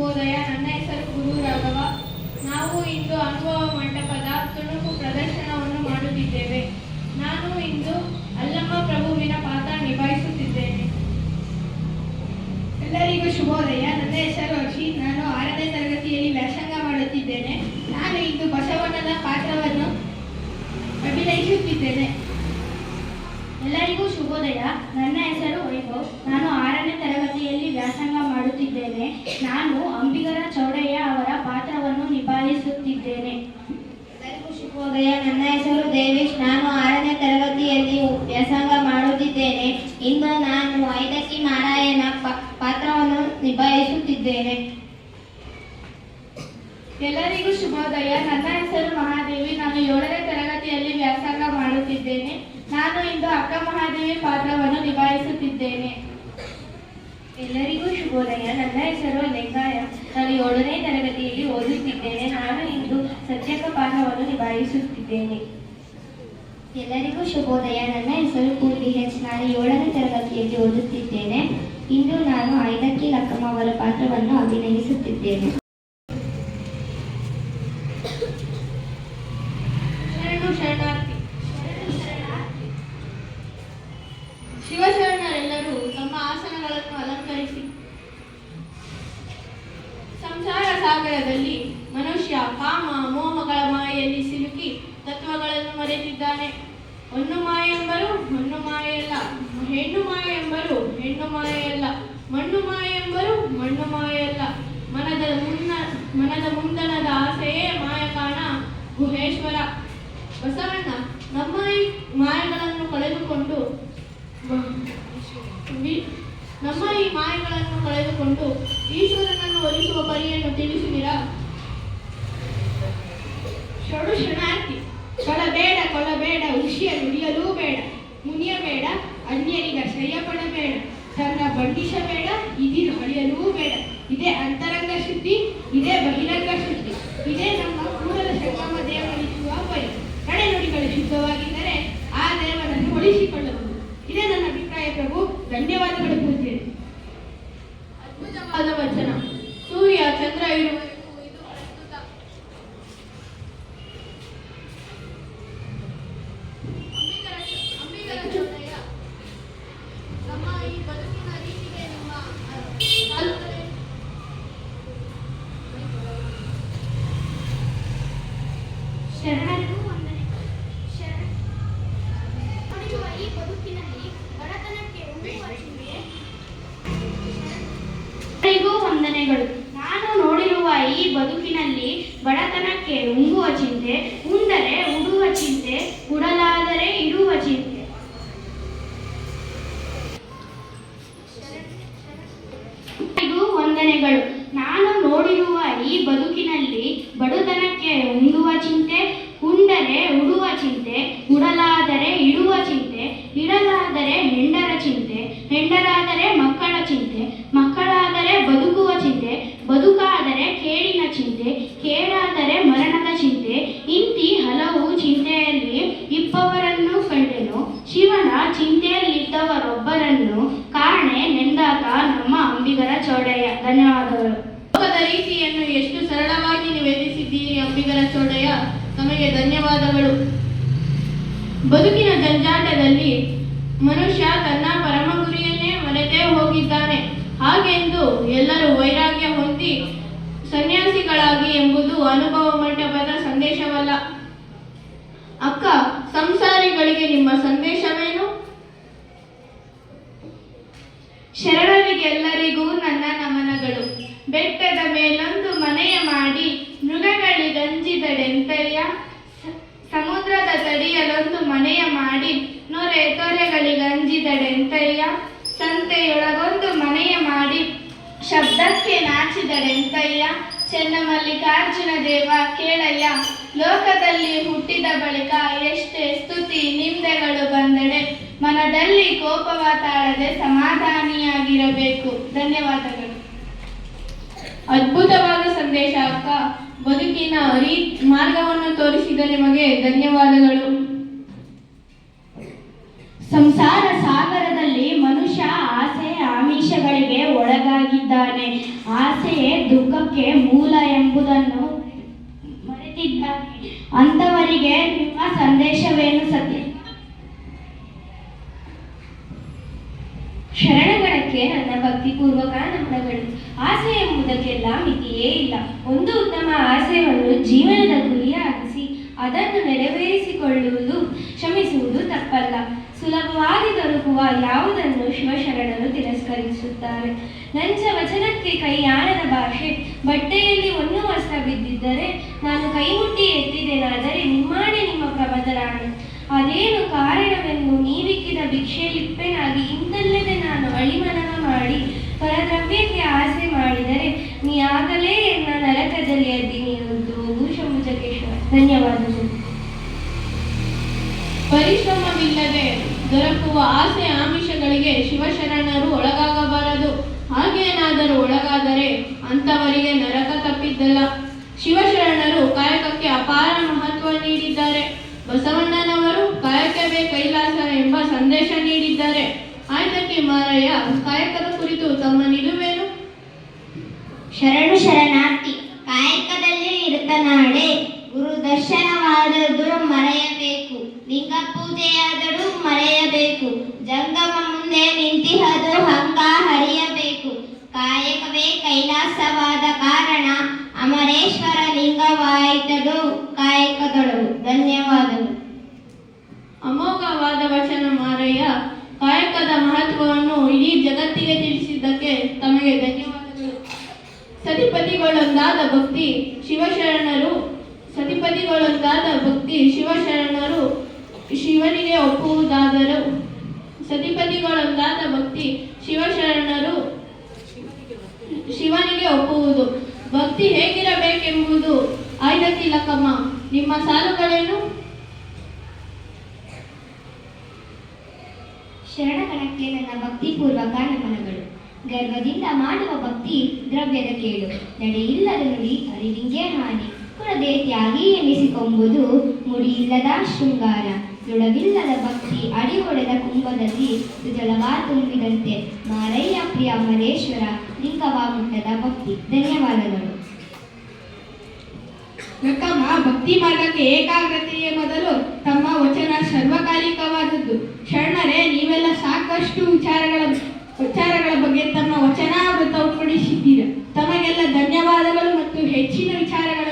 ಶುಭೋದಯ ನನ್ನ ಹೆಸರು ಗುರು ರಾಘವ ನಾವು ಇಂದು ಅನುಭವ ಮಂಟಪದ ತುಣುಕು ಪ್ರದರ್ಶನವನ್ನು ಮಾಡುತ್ತಿದ್ದೇವೆ. ನಾನು ಇಂದು ಅಲ್ಲಮ್ಮ ಪ್ರಭುವಿನ ಪಾತ್ರ ನಿಭಾಯಿಸುತ್ತಿದ್ದೇನೆ. ಎಲ್ಲರಿಗೂ ಶುಭೋದಯ. ನನ್ನ ಹೆಸರು ಅಕ್ಷಿ ನಾನು ಆರನೇ ತರಗತಿಯಲ್ಲಿ ವ್ಯಾಸಂಗ ಮಾಡುತ್ತಿದ್ದೇನೆ. ನಾನು ಇಂದು ಬಸವಣ್ಣನ ಪಾತ್ರವನ್ನು ಅಭಿನಯಿಸುತ್ತಿದ್ದೇನೆ. ಎಲ್ಲರಿಗೂ ಶುಭೋದಯ. ನನ್ನ ಹೆಸರು ವೈಭವ್. ನಾನು ವ್ಯಾಸಂಗ ಮಾಡುತ್ತಿದ್ದೇನೆ ನಾನು ಅಂಬಿಗರ ಚೌಡಯ್ಯ ಅವರ ಪಾತ್ರವನ್ನು ನಿಭಾಯಿಸುತ್ತಿದ್ದೇನೆ. ಎಲ್ಲರಿಗೂ ಶುಭೋದಯ ನನ್ನ ಹೆಸರು ದೇವೇಶ್. ನಾನು ಆರನೇ ತರಗತಿಯಲ್ಲಿ ವ್ಯಾಸಂಗ ಮಾಡುತ್ತಿದ್ದೇನೆ. ಇಂದು ನಾನು ಐದಕ್ಕಿ ನಾರಾಯಣ ಪ- ಪಾತ್ರವನ್ನು ನಿಭಾಯಿಸುತ್ತಿದ್ದೇನೆ. ಎಲ್ಲರಿಗೂ ಶುಭೋದಯ. ನನ್ನ ಹೆಸರು ಮಹಾದೇವಿ. ನಾನು ಏಳನೇ ತರಗತಿಯಲ್ಲಿ ವ್ಯಾಸಂಗ ಮಾಡುತ್ತಿದ್ದೇನೆ. ನಾನು ಇಂದು ಅಕ್ಕ ಮಹಾದೇವಿ ಪಾತ್ರವನ್ನು ನಿಭಾಯಿಸುತ್ತಿದ್ದೇನೆ. ಎಲ್ಲರಿಗೂ ಶುಭೋದಯ. ನನ್ನ ಹೆಸರು ಲಿಂಗಾಯ. ನಾನು ಏಳನೇ ತರಗತಿಯಲ್ಲಿ ಓದುತ್ತಿದ್ದೇನೆ. ನಾನು ಇಂದು ಸತ್ಯಕ ಪಾತ್ರವನ್ನು ನಿಭಾಯಿಸುತ್ತಿದ್ದೇನೆ. ಎಲ್ಲರಿಗೂ ಶುಭೋದಯ. ನನ್ನ ಹೆಸರು ಪೂರ್ವಿ ಹೆಚ್ ನಾನು ಏಳನೇ ತರಗತಿಯಲ್ಲಿ ಓದುತ್ತಿದ್ದೇನೆ. ಇಂದು ನಾನು ಐದಕ್ಕೆ ಲಕ್ಕಮ್ಮ ಅವರ ಪಾತ್ರವನ್ನು ಅಭಿನಯಿಸುತ್ತಿದ್ದೇನೆ ಶರಣು ಶರಣಾರ್ಥಿ ಶಿವಶರಣರೆಲ್ಲರೂ ತಮ್ಮ ಆಸನಗಳನ್ನು ಅಲಂಕರಿಸಿ ಸಂಸಾರ ಸಾಗರದಲ್ಲಿ ಮನುಷ್ಯ ಕಾಮ, ಮೋಮಗಳ ಮಾಯೆಯಲ್ಲಿ ಸಿಲುಕಿ ತತ್ವಗಳನ್ನು ಮರೆತಿದ್ದಾನೆ. ಹೊನ್ನು ಮಾಯೆಂಬರು ಮಣ್ಣು ಮಾಯಲ್ಲ ಹೆಣ್ಣು ಮಾಯ ಎಂಬರು ಹೆಣ್ಣು ಮಾಯೆಯಲ್ಲ ಮಣ್ಣು ಮಾಯ ಎಂಬರು ಮಣ್ಣು ಮಾಯಲ್ಲ ಮನದ ಮುನ್ನ, ಮನದ ಮುಂದಣದ ಆಸೆಯೇ ಮಾಯ ಕಾಣ ಗುಹೇಶ್ವರ. ಬಸವಣ್ಣ ನಮ್ಮ ಮಾಯೆಗಳನ್ನು ಕಳೆದುಕೊಂಡು ನಮ್ಮ ಈ ಮಾಯೆಗಳನ್ನು ಕಳೆದುಕೊಂಡು ಈಶ್ವರನನ್ನು ಒಲಿಸುವ ಪರಿಯನ್ನು ತಿಳಿಸುವಿರಾ? ಷಡು ಶರಣಾರ್ಥಿ ಕೊಳಬೇಡ ಕೊಳಬೇಡ ಋಷಿಯ ನುಡಿಯಲೂ ಬೇಡ. ಮುನಿಯಬೇಡ, ಅನ್ಯರಿಗ ಪಡಬೇಡ ತನ್ನ ಬಂಧಿಸಬೇಡ ಇದಿರು ಅಳಿಯಲೂ ಬೇಡ. ಇದೇ ಅಂತರಂಗ ಶುದ್ಧಿ, ಇದೇ ಬಹಿರಂಗ ಶುದ್ಧಿ. ಇದೇ ನಮ್ಮ ಕೂಡಲ ಸಂಗಮ ದೇವರಿಸುವ ಪರಿ ಕಡೆ ನುಡಿಗಳು ಶುದ್ಧವಾಗಿದ್ದರೆ ಆ ದೇವರನ್ನು ಉಳಿಸಿಕೊಳ್ಳಬಹುದು ಇದೇ ನನ್ನ ಅಭಿಪ್ರಾಯ ಪ್ರಭು. ಧನ್ಯವಾದಗಳು ವಂದನೆಗಳು ನಾನು ನೋಡಿರುವ ಈ ಬದುಕಿನಲ್ಲಿ ಬಡತನಕ್ಕೆ ಉಂಗುವ ಚಿಂತೆ, ಉಂಡರೆ ಉಡುವ ಚಿಂತೆ, ಉಡಲಾದರೆ ಇಡುವ ಚಿಂತೆ. ಇದು ವಂದನೆಗಳು. ನಾನು ನೋಡಿರುವ ಈ ಬದುಕಿನಲ್ಲಿ ಬಡತನಕ್ಕೆ ಉಂಗುವ ಚಿಂತೆ, ಉಂಡರೆ ಉಡುವ ಚಿಂತೆ, ಉಡಲಾದರೆ ಇಡುವ ಚಿಂತೆ, ಇಡಲಾದರೆ ಹೆಂಡರ ಚಿಂತೆ ಹೆಂಡರಾದರೆ ಬದುಕಿನ ಜಂಜಾಟದಲ್ಲಿ ಮನುಷ್ಯ ತನ್ನ ಪರಮ ಗುರಿಯನ್ನೇ ಮರೆತೇ ಹೋಗಿದ್ದಾನೆ. ಹಾಗೆಂದು ಎಲ್ಲರೂ ವೈರಾಗ್ಯ ಹೊಂದಿ ಸನ್ಯಾಸಿಗಳಾಗಿ ಎಂಬುದು ಅನುಭವ ಮಂಟಪದ ಸಂದೇಶವಲ್ಲ. ಅಕ್ಕ, ಸಂಸಾರಿಗಳಿಗೆ ನಿಮ್ಮ ಸಂದೇಶವೇನು? ಶರಣರಿಗೆಲ್ಲರಿಗೂ ನನ್ನ ನಮನಗಳು. ಬೆಟ್ಟದ ಮೇಲೊಂದು ಮನೆಯ ಮಾಡಿ ಮೃಗಗಳಿಗಂಜಿದಡೆಂತಯ್ಯ? ತಡಿಯಲೊಂದು ಮನೆಯ ಮಾಡಿ ನೊರೆ ತೊರೆಗಳಿಗಂಜಿದಡೆಂತಯ್ಯ ಸಂತೆಯೊಳಗೊಂದು ಮನೆಯ ಮಾಡಿ ಶಬ್ದಕ್ಕೆ ನಾಚಿದಡೆಂತಯ್ಯ ಚೆನ್ನಮಲ್ಲಿಕಾರ್ಜುನ ದೇವ ಕೇಳಯ್ಯ, ಲೋಕದಲ್ಲಿ ಹುಟ್ಟಿದ ಬಳಿಕ ಎಷ್ಟೇ ಸ್ತುತಿ ನಿಂದೆಗಳು ಬಂದಡೆ, ಮನದಲ್ಲಿ ಕೋಪವ ತಾಳದೆ ಸಮಾಧಾನಿಯಾಗಿರಬೇಕು. ಧನ್ಯವಾದಗಳು. ಅದ್ಭುತವಾದ ಸಂದೇಶ ಅಕ್ಕ. ಬದುಕಿನ ಈ ಮಾರ್ಗವನ್ನು ತೋರಿಸಿದ ನಿಮಗೆ ಧನ್ಯವಾದಗಳು. ಸಂಸಾರ ಸಾಗರದಲ್ಲಿ ಮನುಷ್ಯ ಆಸೆ ಆಮಿಷಗಳಿಗೆ ಒಳಗಾಗಿದ್ದಾನೆ. ಆಸೆಯೇ ದುಃಖಕ್ಕೆ ಮೂಲ ಎಂಬುದನ್ನು ಮರೆತಿದ್ದಾನೆ. ಅಂಥವರಿಗೆ ನಿಮ್ಮ ಸಂದೇಶವೇನು ಸತ್ಯ? ಶರಣಗಳಕ್ಕೆ ನನ್ನ ಭಕ್ತಿಪೂರ್ವಕ ನಮನಗಳು. ಆಸೆ ಎಂಬುದಕ್ಕೆಲ್ಲ ಮಿತಿಯೇ ಇಲ್ಲ. ಒಂದು ಉತ್ತಮ ಆಸೆಯನ್ನು ಜೀವನದ ಗುರಿಯಾಗಿಸಿ ಅದನ್ನು ನೆರವೇರಿಸಿಕೊಳ್ಳುವುದು ಶ್ರಮಿಸುವುದು ತಪ್ಪಲ್ಲ. ಸುಲಭವಾಗಿ ದೊರಕುವ ಯಾವುದನ್ನು ಶಿವಶರಣರು ತಿರಸ್ಕರಿಸುತ್ತಾರೆ. ನಂಚ ವಚನಕ್ಕೆ ಕೈಯಾಣದ ಭಾಷೆ, ಬಟ್ಟೆಯಲ್ಲಿ ಒಂದು ವಸ್ತ್ರ ಬಿದ್ದಿದ್ದರೆ ನಾನು ಕೈಮುಟ್ಟಿ ಎತ್ತಿದೆನಾದರೆ ನಿಮ್ಮಾಣೆ ನಿಮ್ಮ ಪ್ರಬದರಾಣೆ. ಅದೇನು ಕಾರಣವೆಂದು ನೀವಿಕ್ಕಿದ ಭಿಕ್ಷೆಲಿಪ್ಪೆನಾಗಿ ಇಂತಲ್ಲದೆ ನಾನು ಅಳಿಮನವ ಮಾಡಿ ಪರದ್ರವ್ಯಕ್ಕೆ ಆಸೆ ಮಾಡಿದರೆ ನೀ ಆಗಲೇ ಎನ್ನ ನರಕದಲ್ಲಿ ಅದ್ದಿನಿರುವುದು ಭೂಷಂಭುಜಕೇಶ್ವರ ಧನ್ಯವಾದಗಳು ಪರಿಶ್ರಮವಿಲ್ಲದೆ ದೊರಕುವ ಆಸೆ ಆಮಿಷಗಳಿಗೆ ಶಿವಶರಣರು ಒಳಗಾಗಬಾರದು. ಹಾಗೇನಾದರೂ ಒಳಗಾದರೆ ಅಂಥವರಿಗೆ ನರಕ ತಪ್ಪಿದ್ದಲ್ಲ. ಶಿವಶರಣರು ಕಾಯಕಕ್ಕೆ ಅಪಾರ ಮಹತ್ವ ನೀಡಿದ್ದಾರೆ. ಬಸವಣ್ಣನವರು ಕಾಯಕವೇ ಕೈಲಾಸ ಎಂಬ ಸಂದೇಶ ನೀಡಿದ್ದಾರೆ. ಆಯ್ತಕ್ಕೆ ಮಾರಯ್ಯ, ಕಾಯಕದ ಕುರಿತು ತಮ್ಮ ನಿಲುವೇನು? ಶರಣು ಶರಣಾರ್ಥಿ, ಕಾಯಕದಲ್ಲಿ ಇರುತ್ತನಾಡೆ ಗುರು ದರ್ಶನವಾದದ್ದು ಮರೆಯಬೇಕು. ಲಿಂಗ ಪೂಜೆಯಾದರೂ ಮರೆಯಬೇಕು ಜಂಗಮ ಮುಂದೆ ನಿಂತಿಹದು ಹಂಗ ಹರಿಯಬೇಕು. ಕಾಯಕವೇ ಕೈಲಾಸವಾದ ಕಾರಣ ಅಮರೇಶ್ವರ ಲಿಂಗವಾಯಿತದು. ಕಾಯಕದೊಳಗು ಧನ್ಯವಾದಗಳು. ಅಮೋಘವಾದ ವಚನ ಮಾರಯ್ಯ, ಕಾಯಕದ ಮಹತ್ವವನ್ನು ಇಡೀ ಜಗತ್ತಿಗೆ ತಿಳಿಸಿದ್ದಕ್ಕೆ ತಮಗೆ ಧನ್ಯವಾದಗಳು. ಸತಿಪತಿಗಳೊಂದಾದ ಭಕ್ತಿ ಶಿವಶರಣರು ಸತಿಪತಿಗಳೊಂದಾದ ಭಕ್ತಿ ಶಿವಶರಣರು ಶಿವನಿಗೆ ಒಪ್ಪುವುದಾದರೂ. ಸತಿಪತಿಗಳೊಂದಾದ ಭಕ್ತಿ ಶಿವಶರಣರು ಶಿವನಿಗೆ ಒಪ್ಪುವುದು. ಭಕ್ತಿ ಹೇಗಿರಬೇಕೆಂಬುದು ಆಯ್ದ ತಿಲಕಮ್ಮ ನಿಮ್ಮ ಸಾಲುಗಳೇನು? ಶರಣಗಣಕ್ಕೆ ನನ್ನ ಭಕ್ತಿಪೂರ್ವಕ ನಮನಗಳು. ಗರ್ವದಿಂದ ಮಾಡುವ ಭಕ್ತಿ ದ್ರವ್ಯದ ಕೇಳು ನಡೆಯಿಲ್ಲದ ನುಡಿ, ಅರಿವಿಂಗೆ ಹಾನಿ. ಕುಲದೇ ತ್ಯಾಗಿ ಎನಿಸಿಕೊಂಬುದು ಮುಡಿಯಿಲ್ಲದ ಶೃಂಗಾರ. ದೃಢವಿಲ್ಲದ ಅಡಿ ಒಡೆದ ಕುಂಭದಲ್ಲಿ ಸುಜಲವ ತುಂಬಿದಂತೆ ಮಾರಯ್ಯ ಪ್ರಿಯ ಮರೇಶ್ವರ ಲಿಂಗವ ಮುಟ್ಟದ ಭಕ್ತಿ. ಧನ್ಯವಾದಗಳು. ಲಕ್ಕಮ್ಮ ಭಕ್ತಿ ಮಾರ್ಗಕ್ಕೆ ಏಕಾಗ್ರತೆಯೇ ಮೊದಲು ತಮ್ಮ ವಚನ ಸರ್ವಕಾಲಿಕವಾದದ್ದು. ಶರಣರೇ, ನೀವೆಲ್ಲ ಸಾಕಷ್ಟು ವಿಚಾರಗಳ ವಿಚಾರಗಳ ಬಗ್ಗೆ ತಮ್ಮ ವಚನಾಮೃತ ಉಪಡಿಸಿದ್ದೀರ ತಮಗೆಲ್ಲ ಧನ್ಯವಾದಗಳು ಮತ್ತು ಹೆಚ್ಚಿನ ವಿಚಾರಗಳ